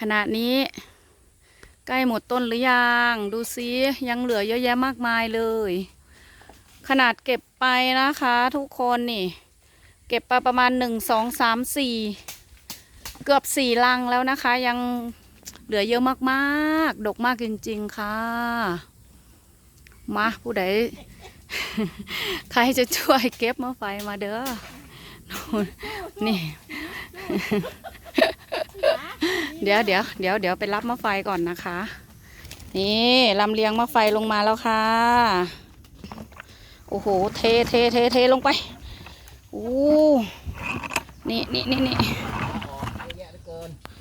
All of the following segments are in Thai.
ขณะนี้ ใกล้หมดต้นหรือยัง ดูซิยังเหลือเยอะแยะมากมายเลย ขนาดเก็บไปนะคะทุกคนนี่ เก็บไปประมาณหนึ่งสองสามสี่เกือบสี่ลังแล้วนะคะ ยังเหลือเยอะมากๆ ดกมากจริง ๆ ค่ะ มาผู้ใดใครจะช่วยเก็บมะไฟมาเด้อนี่ เดี๋ยวเดี๋ยวเดี๋ยวเดี๋ยวไปรับมะไฟก่อนนะคะ นี่ลำเลียงมะไฟลงมาแล้วค่ะ โอ้โห เทเทเทเทลงไปโอ้นี่นี่นี่นี่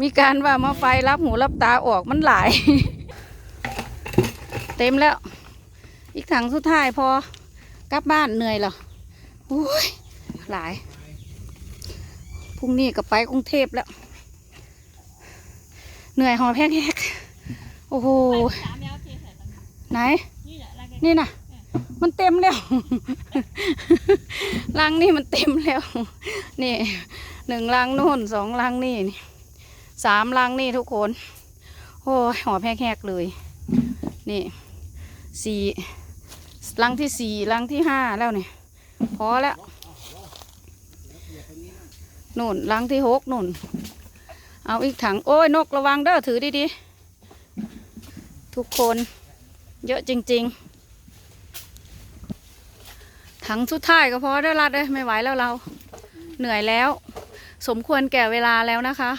มีการว่ามะไฟรับหูรับตาออกมันหลาย เต็มแล้ว อีกถังสุดท้ายพอกลับบ้านเหนื่อยเหรอโอ้ยหลายพรุ่งนี้ก็ไปกรุงเทพแล้ว เหนื่อยหอแพงแหกโอ้โหสามแล้วเทใส่ตังค์ไหนนี่แหละแล้วแกนี่นะมันเต็มแล้วลังนี่มันเต็มแล้ว นี่หนึ่งลังนู่นสองลังนี่นี่สามลังนี่ทุกคน โอ้ยหอแพกแหกเลย นี่สี่ลังที่สี่ลังที่ห้าแล้วเนี่ยพอแล้วนู่นลังที่หกนู่น เอาอีกถัง โอ้ยนกระวังเด้อถือดีๆ ทุกคนเยอะจริง ๆ ถังสุดท้ายก็พอได้รัดเลยไม่ไหวแล้วเรา เหนื่อยแล้ว สมควรแก่เวลาแล้วนะคะ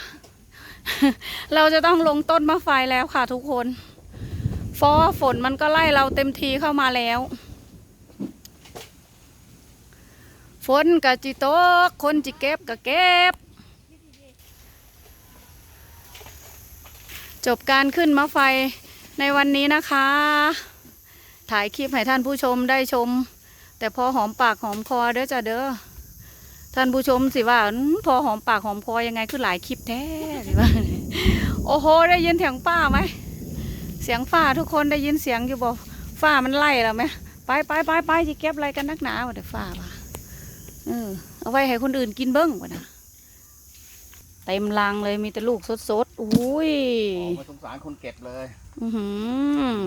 เราจะต้องลงต้นมะไฟแล้วค่ะทุกคนฟอฝนมันก็ไล่เราเต็มทีเข้ามาแล้ว ฝนกะจิตกคนจิเก็บกะเก็บ จบการขึ้นมะไฟในวันนี้นะคะ ถ่ายคลิปให้ท่านผู้ชมได้ชม แต่พอหอมปากหอมคอเด้อจ้ะเด้อท่านผู้ชมสิว่าพอหอมปากหอมคอยังไงคือหลายคลิปแท้สิว่าโอ้โห ได้ยินเสียงฝ้าไหมเสียงฝ้าทุกคนได้ยินเสียงอยู่บ่ฝ้ามันไล่แล้วไหมไปไปไปไปจะเก็บอะไรกันนักหนาวะเดี๋ยวฝ้าว่ะเออเอาไว้ให้คนอื่นกินเบิ้งวะนะเต็มลังเลยมีแต่ลูกสดๆอุ้ยารคนเก็บเลย อือหือ